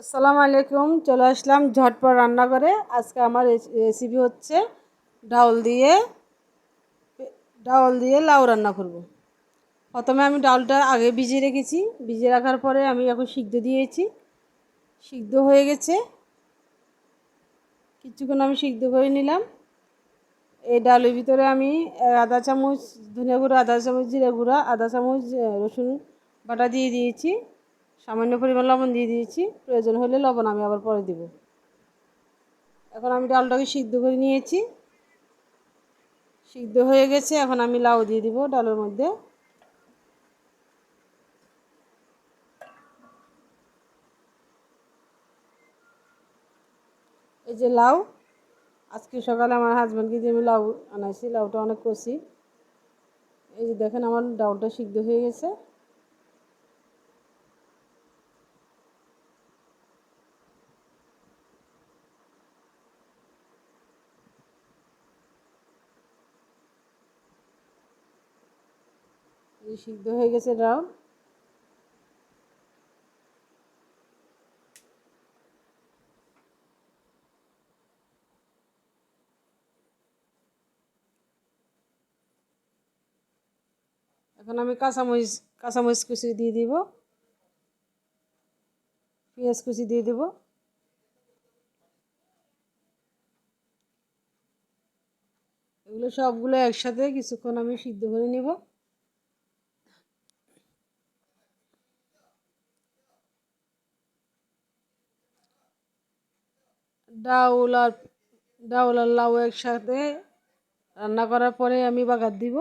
আসসালামু আলাইকুম, চলে আসলাম ঝটপট রান্না করে আজকে আমার রেস- রেসিপি হচ্ছে ডাউল দিয়ে ডাউল দিয়ে লাউ রান্না করব। প্রথমে আমি ডালটা আগে ভিজিয়ে রেখেছি। ভিজিয়ে রাখার পরে আমি এখন সিদ্ধ দিয়েছি। সিদ্ধ হয়ে গেছে। কিছুক্ষণ আমি সিদ্ধ করে নিলাম। এই ডালের ভিতরে আমি আধা চামচ ধনিয়া গুঁড়ো আধা চামচ, জিরা গুঁড়া আধা চামচ রসুন বাটা দিয়ে দিয়েছি। সামান্য পরিমাণ লবণ দিয়ে দিয়েছি। প্রয়োজন হলে লবণ আমি আবার পরে দিব। এখন আমি ডালটাকে সিদ্ধ করে নিয়েছি। সিদ্ধ হয়ে গেছে, এখন আমি লাউ দিয়ে দিব ডালের মধ্যে। এই যে লাউ, আজকে সকালে আমার হাজব্যান্ডকে দিয়ে আমি লাউ আনাইছি, লাউটা অনেক কষি। এই যে দেখেন আমার ডাউলটা সিদ্ধ হয়ে গেছে। এই সিদ্ধ হয়ে গেছে ডাউল এখন আমি কাঁচামরিচ কাঁচামরিচ কুচি দিয়ে দিব। পেঁয়াজ কুচি দিয়ে দেব। এগুলো সবগুলো একসাথে কিছুক্ষণ আমি সিদ্ধ করে নিব। ডাউল আর ডাউল আর লাউ একসাথে রান্না করার পরে আমি বাগার দিব।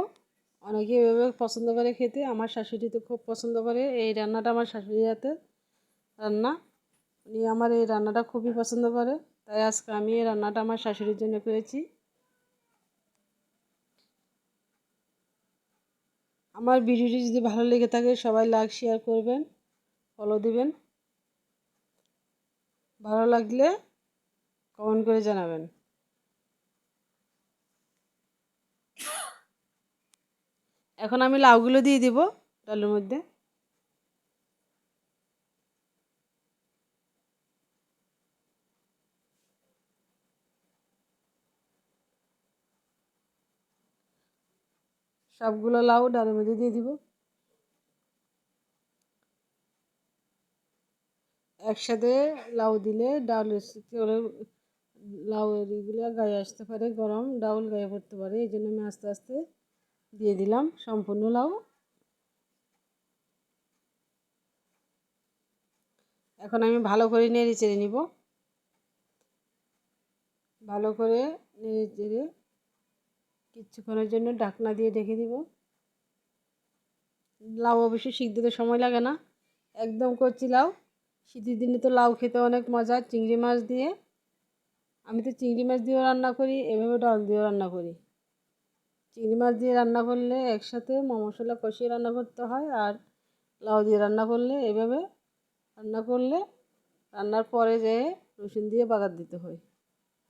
অনেকে এভাবে পছন্দ করে খেতে, আমার শাশুড়ি তো খুব পছন্দ করে। এই রান্নাটা আমার শাশুড়ি হাতে রান্না। উনি আমার এই রান্নাটা খুবই পছন্দ করে। তাই আজকে আমি এই রান্নাটা আমার শাশুড়ির জন্য করেছি। আমার ভিডিওটি যদি ভালো লেগে থাকে, সবাই লাইক শেয়ার করবেন ফলো দিবেন। ভালো লাগলে কমেন্ট করে জানাবেন। এখন আমি লাউগুলো দিয়ে দিব ডালের মধ্যে। সবগুলো লাউ ডালের মধ্যে দিয়ে দিব। একসাথে লাউ দিলে ওরা লাউয়ের এগুলো গায়ে আসতে পারে, গরম ডাউল গায়ে পড়তে পারে, এই জন্য আমি আস্তে আস্তে দিয়ে দিলাম সম্পূর্ণ লাউ। এখন আমি ভালো করে নেড়ে চেড়ে নিব। ভালো করে নেড়ে চেড়ে কিছুক্ষণের জন্য ঢাকনা দিয়ে ঢেকে দিব। লাউ অবশ্যই সিদ্ধতে সময় লাগে না, একদম করছি লাউ। শীতের দিনে তো লাউ খেতে অনেক মজা, চিংড়ি মাছ দিয়ে আমি তো চিংড়ি মাছ দিয়েও রান্না করি, এভাবে ডাল দিয়েও রান্না করি। চিংড়ি মাছ দিয়ে রান্না করলে একসাথে মশলা কষিয়ে রান্না করতে হয় আর লাউ দিয়ে রান্না করলে এভাবে রান্না করলে রান্নার পরে যেয়ে রসুন দিয়ে বাগার দিতে হয়।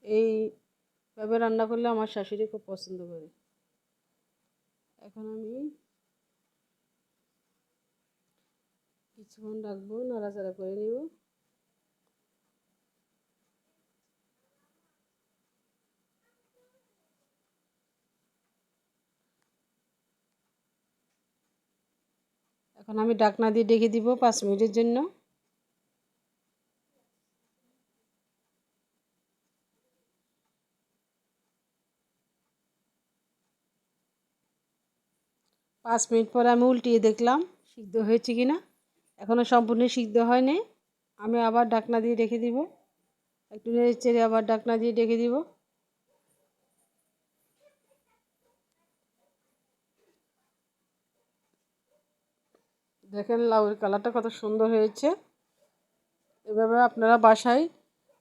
এইভাবে রান্না করলে আমার শাশুড়ি খুব পছন্দ করে। এখন আমি কিছুক্ষণ রাখব, নাড়াচাড়া করে নিব। এখন আমি ডাকনা দিয়ে ডেকে দিব পাঁচ মিনিটের জন্য। পাঁচ মিনিট পরে আমি উল্টিয়ে দেখলাম সিদ্ধ হয়েছে কি না এখনও সম্পূর্ণ সিদ্ধ হয়নি। আমি আবার ডাকনা দিয়ে রেখে দিব। একটু নেড়ে চেড়ে আবার ডাকনা দিয়ে ডেকে দিব। দেখেন লাউয়ের কালারটা কত সুন্দর হয়েছে। এভাবে আপনারা বাসায়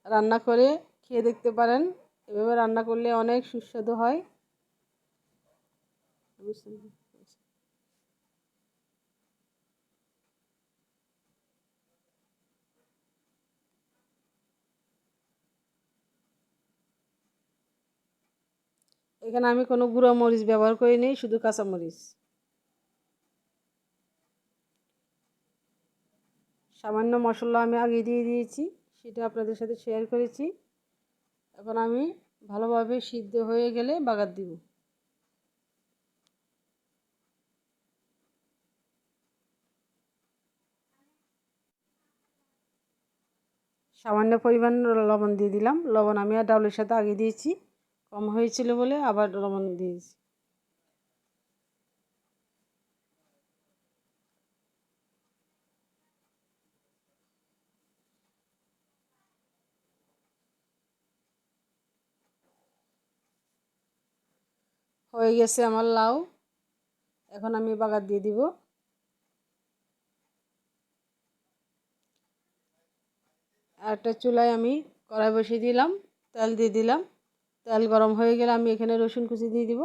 রান্না করে খেয়ে দেখতে পারেন। এভাবে রান্না করলে অনেক সুস্বাদু হয়। এখানে আমি কোনো গুঁড়ো মরিচ ব্যবহার করিনি, শুধু কাঁচা সামান্য মশলা আমি আগে দিয়ে দিয়েছি, সেটা আপনাদের সাথে শেয়ার করেছি। এখন আমি ভালোভাবে সিদ্ধ হয়ে গেলে বাগার দিব। সামান্য পরিমাণ লবণ দিয়ে দিলাম। লবণ আমি আর ডাউলের সাথে আগে দিয়েছি। কম হয়েছিল বলে আবার লবণ দিয়েছি। হয়ে গেছে আমার লাউ। এখন আমি বাগার দিয়ে দিব। একটা চুলায় আমি কড়াই বসিয়ে দিলাম, তেল দিয়ে দিলাম। তেল গরম হয়ে গেলে আমি এখানে রসুন কুচি দিয়ে দিব।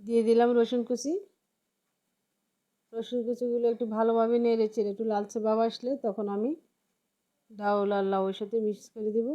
দিয়ে দিলাম রসুন কুচি। রসুন কুচিগুলো একটু ভালোভাবে নেড়ে চেড়ে একটু লালচে বাবা আসলে তখন আমি ডাউল আর লাউয়ের সাথে মিক্স করে দিব।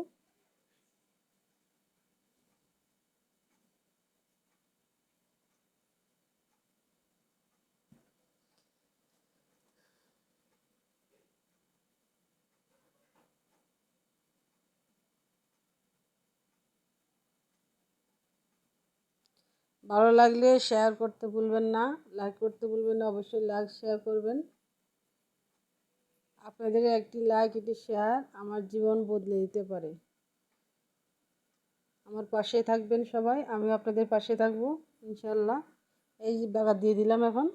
ভালো লাগলে শেয়ার করতে ভুলবেন না। লাইক করতে ভুলবেন না, অবশ্যই লাইক শেয়ার করবেন। আপনাদের একটি লাইক একটি শেয়ার আমার জীবন বদলে দিতে পারে। আমার পাশে থাকবেন সবাই আমি আপনাদের পাশে থাকব ইনশাল্লাহ এই বাগার দিয়ে দিলাম এখন।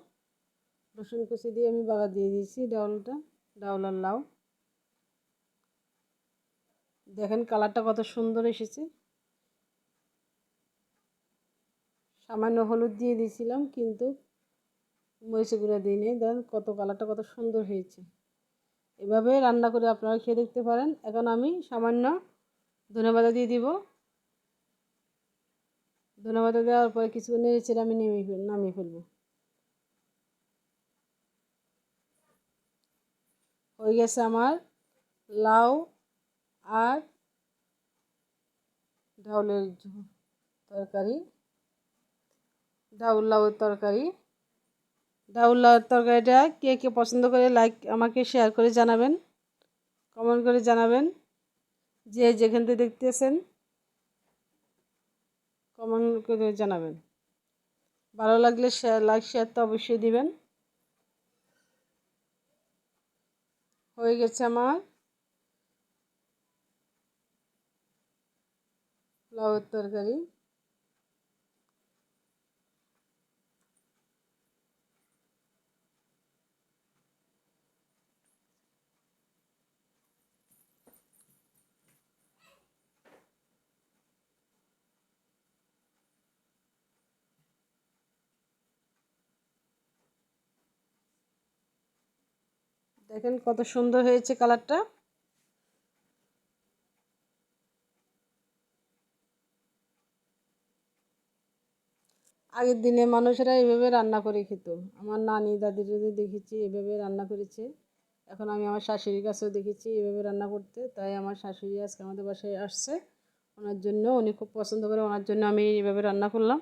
রসুন কুচি দিয়ে আমি বাগার দিয়ে দিয়েছি, ডাউলটা, ডাউল আর লাউ। দেখেন কালারটা কত সুন্দর এসেছে। সামান্য হলুদ দিয়ে দিয়েছিলাম, কিন্তু মরিচে গুঁড়া দিই নি কত কালারটা কত সুন্দর হয়েছে। এভাবে রান্না করে আপনারা খেয়ে দেখতে পারেন। এখন আমি সামান্য ধনেপাতা দিয়ে দিব। ধনেপাতা দেওয়ার পরে কিছু নেড়ে চেড়ে আমি নেমে নামিয়ে ফেলব। হয়ে গেছে আমার লাউ আর ঢাউলের তরকারি। ডাউল তরকারি। ডাউল তরকারিটা কে কে পছন্দ করে লাইক আমাকে শেয়ার করে জানাবেন কমেন্ট করে জানাবেন। যে যেখান থেকে দেখতেছেন কমেন্ট করে জানাবেন। ভালো লাগলে শেয়ার লাইক শেয়ার তো অবশ্যই দিবেন। হয়ে গেছে আমার লাউয়ের তরকারি। দেখেন কত সুন্দর হয়েছে কালারটা। আগের দিনে মানুষেরা এইভাবে রান্না করে খেত। আমার নানি দাদির দেখেছি, এভাবে রান্না করেছে। এখন আমি আমার শাশুড়ির কাছেও দেখেছি, এভাবে রান্না করতে। তাই আমার শাশুড়ি আজকে আমাদের বাসায় আসছে। ওনার জন্য, উনি খুব পছন্দ করে, ওনার জন্য আমি এইভাবে রান্না করলাম।